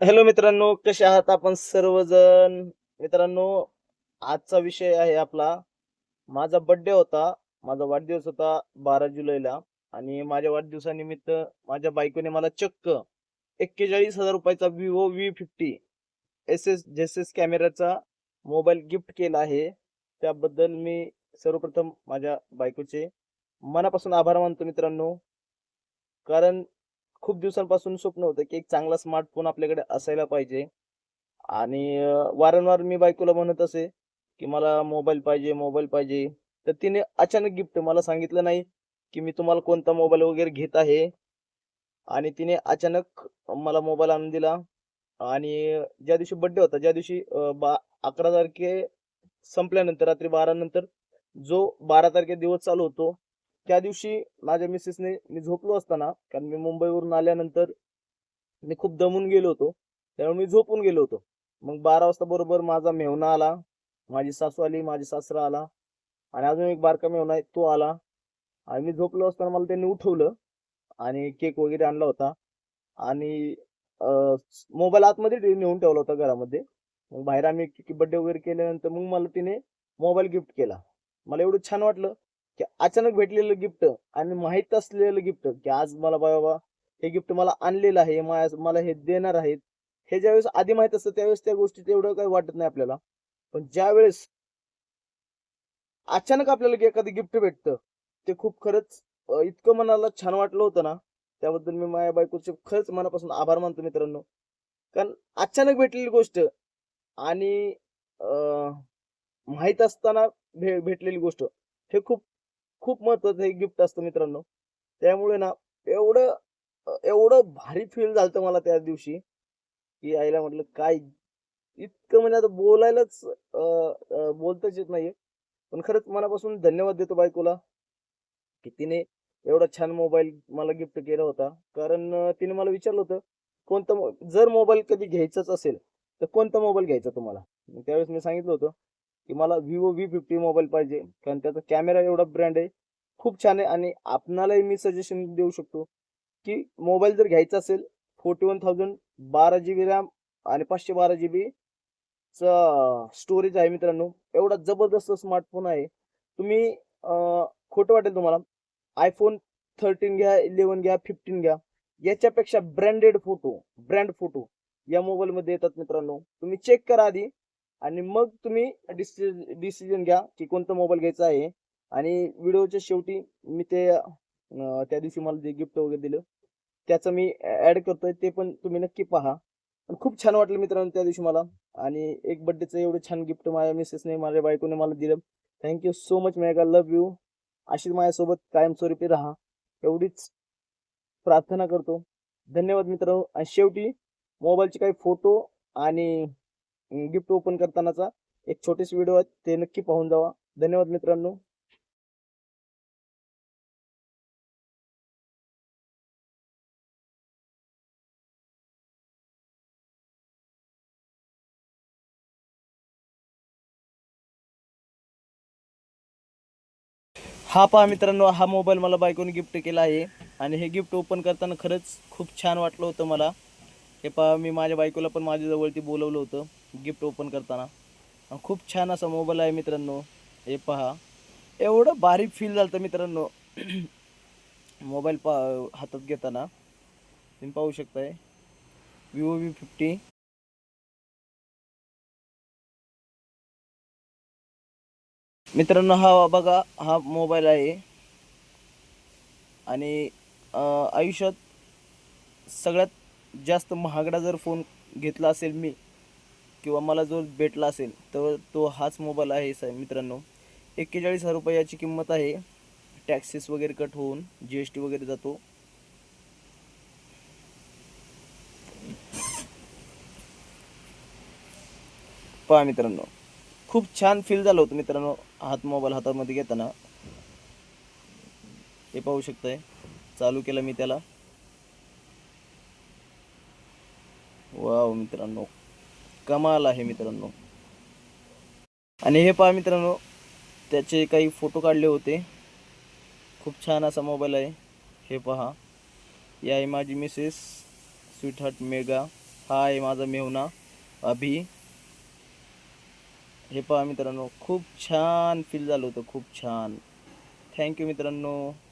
Hello मित्रांनो कसे आहात आपण सर्वजण? मित्रांनो आजचा विषय आहे आपला. माझा बर्थडे होता माझा वाढदिवस होता बारा जुलैला आणि माझ्या वाढदिवसानिमित्त माझ्या बायकोने मला चक्क एक्केचाळीस हजार रुपयाचा Vivo V fifty S S Jesus कॅमेराचा मोबाईल गिफ्ट केला आहे. त्याबद्दल मी सर्वप्रथम माझ्या बायकोचे मनापासून आभार मानतो मित्रांनो. कारण खूप दिवसांपासून स्वप्न होतं की एक चांगला स्मार्टफोन आपल्याकडे असायला पाहिजे. आणि वारंवार मी बायकोला म्हणत असे की मला मोबाईल पाहिजे मोबाईल पाहिजे. तर तिने अचानक गिफ्ट मला सांगितलं नाही की मी तुम्हाला कोणता मोबाईल वगैरे घेत आहे. आणि तिने अचानक मला मोबाईल आणून दिला. आणि ज्या दिवशी बर्थडे होता ज्या दिवशी बा अकरा तारखे संपल्यानंतर रात्री बारा नंतर जो बारा तारखे दिवस चालू होतो त्या दिवशी माझ्या मिसेसने मी झोपलो असताना कारण मी मुंबईवरून आल्यानंतर मी खूप दमून गेलो होतो. त्यामुळे मी झोपून गेलो होतो. मग बारा वाजता बरोबर माझा मेहना आला माझी सासू आली माझी सासरा आला आणि अजून एक बारका मेहना आहे तो आला. आणि मी झोपलो असताना मला त्यांनी उठवलं आणि केक वगैरे आणला होता. आणि मोबाईल आतमध्ये नेऊन ठेवला होता घरामध्ये. मग बाहेर आम्ही बर्थडे वगैरे केल्यानंतर मग मला तिने मोबाईल गिफ्ट केला. मला एवढं छान वाटलं. की अचानक भेटलेलं गिफ्ट आणि माहीत असलेलं गिफ्ट की आज मला बाबा हे गिफ्ट मला आणलेलं आहे मला हे देणार आहेत. हे ज्यावेळेस आधी माहीत असतं त्यावेळेस त्या गोष्टी एवढं काही वाटत नाही आपल्याला. पण ज्यावेळेस अचानक आपल्याला एखादं गिफ्ट भेटतं ते खूप खरंच इतकं मनाला छान वाटलं होतं ना. त्याबद्दल मी माझ्या बायकोचे खरंच मनापासून आभार मानतो मित्रांनो. कारण अचानक भेटलेली गोष्ट आणि अं, माहीत असताना भे भेटलेली गोष्ट हे खूप खूप महत्वाचं हे गिफ्ट असतं मित्रांनो. त्यामुळे ना एवढं एवढं भारी फील झालं मला त्या दिवशी की आईला म्हटलं काय इतकं म्हणजे आता बोलायलाच बोलताच येत नाहीये. पण खरंच मनापासून धन्यवाद देतो बायकोला की तिने एवढा छान मोबाईल मला गिफ्ट केला होता. कारण तिने मला विचारलं होतं कोणता जर मोबाईल कधी घ्यायचाच असेल तर कोणता मोबाईल घ्यायचा तुम्हाला? त्यावेळेस मी सांगितलं होतं की मला विवो व्ही फिफ्टी मोबाईल पाहिजे. कारण त्याचा कॅमेरा एवढा ब्रँड आहे. खूप छान आहे. आणि आपणालाही मी सजेशन देऊ शकतो की मोबाईल जर घ्यायचा असेल फोर्टी वन थाउजंड बारा जी बी रॅम आणि पाचशे बारा जी बी चा स्टोरेज आहे मित्रांनो. एवढा जबरदस्त स्मार्टफोन आहे. तुम्ही खोटं वाटेल तुम्हाला. आयफोन थर्टीन घ्या इलेव्हन घ्या फिफ्टीन घ्या. याच्यापेक्षा ब्रँडेड फोटो ब्रँड फोटो या मोबाईलमध्ये येतात मित्रांनो. तुम्ही चेक करा आधी. आणि मग तुम्ही डिसिजन घ्या की कोणता मोबाईल घ्यायचा आहे. आणि व्हिडिओच्या शेवटी मी ते त्या दिवशी मला जे गिफ्ट वगैरे दिलं त्याचं मी ऍड करतोय ते पण तुम्ही नक्की पहा. पण खूप छान वाटलं मित्रांनो त्या दिवशी मला. आणि एक बर्थडेचं एवढं छान गिफ्ट माझ्या मिसेसने माझ्या बायकोने मला दिलं. Thank you so much mega love you अशीच माझ्यासोबत कायमस्वरूपी राहा. एवढीच प्रार्थना करतो. धन्यवाद मित्रांनो. आणि शेवटी मोबाईलचे काही फोटो आणि गिफ्ट ओपन करतानाचा एक छोटेस व्हिडिओ आहे ते नक्की पाहून जावा. धन्यवाद मित्रांनो. हा पहा मित्रांनो हा मोबाईल मला बायकोने गिफ्ट केला आहे. आणि हे गिफ्ट ओपन करताना खरंच खूप छान वाटलं होतं मला. हे पहा मी माझ्या बायकोला पण माझ्या जवळती बोलवलं होतं. गिफ्ट ओपन करताना. खूप छान असा मोबाईल आहे मित्रांनो. हे पहा. एवढं भारी फील झालं मित्रांनो. मोबाईल पा हातात घेताना. तुम्ही पाहू शकताय. विवो व्ही फिफ्टी मित्रांनो हा बघा हा मोबाईल आहे. आणि आयुष्यात सगळ्यात जास्त महागडा जर फोन घेतला असेल मी किंवा मला जो भेटला असेल तर तो हाच मोबाईल आहे स- मित्रांनो. एक्केचाळीस हजार रुपये याची किंमत आहे. टॅक्सेस वगैरे कट होऊन जी एस टी वगैरे जातो. पहा मित्रांनो खूप छान फील झालं होतं मित्रांनो हात मोबाईल हातामध्ये घेताना. हे पाहू शकताय. चालू केलं मी त्याला. वाव मित्रांनो कमाल आहे मित्रांनो. आणि हे पहा मित्रांनो त्याचे काही फोटो काढले होते. खूप छान असा मोबाईल आहे. हे पहा. या आहे माझी मिसेस स्वीटहार्ट मेगा. हा आहे माझा मेहुना अभि. हे पहा मित्रांनो खूप छान फील झालं होतं खूप छान. थँक्यू मित्रांनो.